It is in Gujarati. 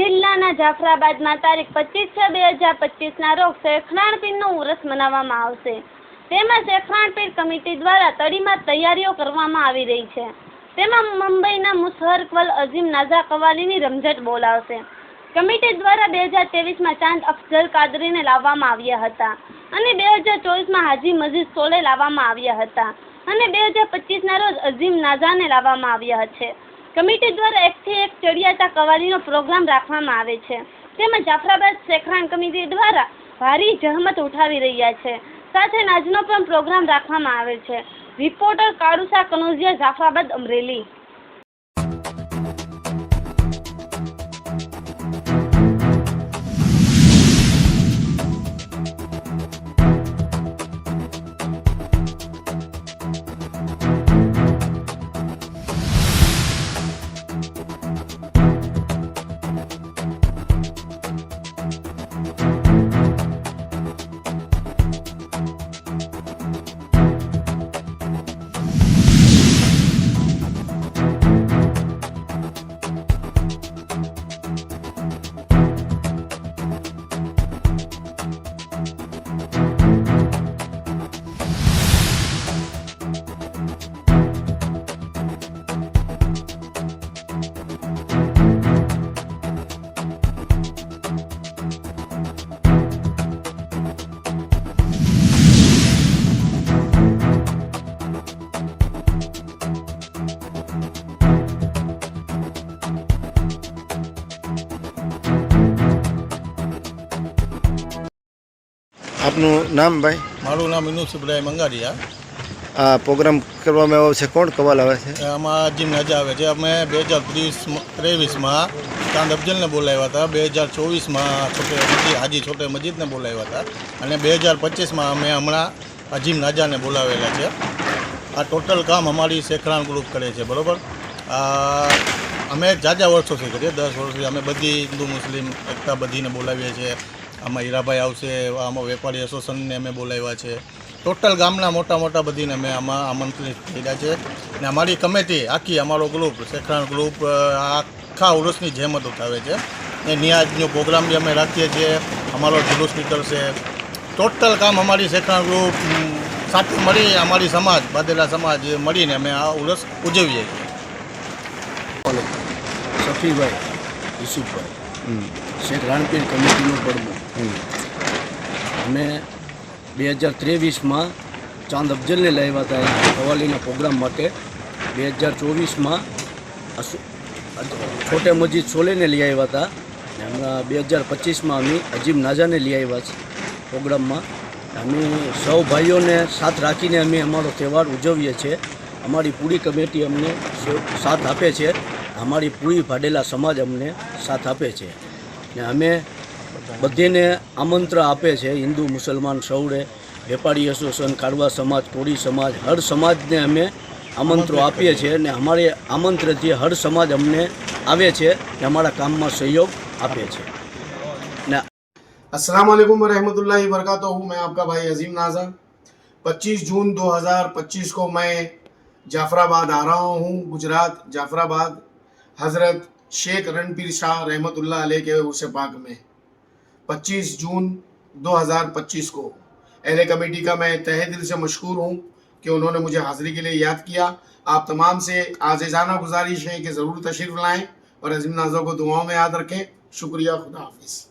જિલ્લાના જાફરાબાદમાં તારીખ પચીસ છ બે હજાર પચીસના રોજ શેખરાણ પીરનું ઉરસ મનાવવામાં આવશે. તેમાં શેખરાણ પીર કમિટી દ્વારા તડીમાં તૈયારીઓ કરવામાં આવી રહી છે. તેમાં મુંબઈના મુશહરકવલ અઝીમ નાઝા કવાલીની રમઝટ બોલાવશે. કમિટી દ્વારા બે હજાર ત્રેવીસમાં ચાંદ અફઝલ કાદરીને લાવવામાં આવ્યા હતા અને બે હજાર ચોવીસમાં હાજી મજીદ સોલે લાવવામાં આવ્યા હતા અને બે હજાર પચીસના રોજ અઝીમ નાઝાને લાવવામાં આવ્યા છે. કમિટી દ્વારા એકથી એક ચડિયાતા કવાલીનો પ્રોગ્રામ રાખવામાં આવે છે. તેમાં જાફરાબાદ શેખરાણ કમિટી દ્વારા ભારી જહમત ઉઠાવી રહ્યા છે. સાથે નાજનો પણ પ્રોગ્રામ રાખવામાં આવે છે. રિપોર્ટર કાળુસા કનોજિયા, જાફરાબાદ અમરેલી. આપનું નામ ભાઈ? મારું નામ ઇનુસ ઇબ્રાહિમ અંગારિયા આ પ્રોગ્રામ કરવામાં આવ્યો છે કોણ? કવાલ આવે છે? આમાં જીમ નજા આવે છે. અમે બે હજાર ત્રીસ ત્રેવીસમાં ચાંદ અફજલને બોલાવ્યા હતા. બે હજાર ચોવીસમાં છોટે મજીદ હાજી છોટે મજીદને બોલાવ્યા હતા. અને બે હજાર પચીસમાં અમે હમણાં અજીમ નાજાને બોલાવેલા છે. આ ટોટલ કામ અમારી શેખરાણ ગ્રુપ કરે છે બરાબર? અમે જાજા વર્ષોથી કરીએ દસ વર્ષથી અમે બધી હિન્દુ મુસ્લિમ એકતા બધીને બોલાવીએ છીએ. આમાં હીરાભાઈ આવશે આમાં વેપારી એસોસિએશનને અમે બોલાવ્યા છે. ટોટલ ગામના મોટા મોટા બધીને અમે આમાં આમંત્રિત કર્યા છે. ને અમારી કમિટી આખી અમારો ગ્રુપ શેખરાણ ગ્રુપ આખા ઉરસની જહેમત ઉઠાવે છે. ને નિયાજનો પ્રોગ્રામ બી અમે રાખીએ છીએ. અમારો જુલુસ સ્પીકર છે ટોટલ કામ અમારી શેખરાણ ગ્રુપ સાથે મળી અમારી સમાજ બાદેલા સમાજ મળીને અમે આ ઉરસ ઉજવીએ છીએ. સફીભાઈ યુસુફભાઈ શેખ રાણપીર કમિટીનો હમ. અમે બે હજાર ત્રેવીસમાં ચાંદ અફજલને લાવ્યા હતા કવાલીના પ્રોગ્રામ માટે. બે હજાર ચોવીસમાં છોટે મજીદ સોલેને લઈ આવ્યા હતા. ને હમણાં બે હજાર પચીસમાં અમે અજીમ નાઝાને લઈ આવ્યા છે પ્રોગ્રામમાં. અમે સૌ ભાઈઓને સાથ રાખીને અમે અમારો તહેવાર ઉજવીએ છીએ. અમારી પૂરી કમિટી અમને સાથ આપે છે. અમારી પૂરી ભાડેલા સમાજ અમને સાથ આપે છે. ને અમે બધીને આમંત્રણ આપે છે હિન્દુ મુસલમાન સૌને વેપારી એસોસિએશન કાઢવા સમાજ કોળી સમાજ હર સમાજને અમે આમંત્રણ આપીએ છીએ અને અમારે આમંત્રણથી હર સમાજ અમને આવે છે ને અમારા કામમાં સહયોગ આપે છે ને अस्सलाम वालेकुम रहमतुल्लाहि वरकatuh मैं आपका भाई अजीम नाजा 25 जून 2025 को मैं जाफराबाद आ रहा हूँ गुजरात जाफराबाद हज़रत शेख रणपीर शाह रहमतुल्लाह अलैह के उर्स पाक में 25 जून 2025 को। एल कमेटी का मैं तहे दिल से मशहूर हूँ कि उन्होंने मुझे हाज़िरी के लिए याद किया। आप तमाम से आज़ाना गुजारिश है कि ज़रूर तशरीफ़ लाएँ और अजीम नाजों को दुआओं में याद रखें। शुक्रिया, खुदा हाफिज़।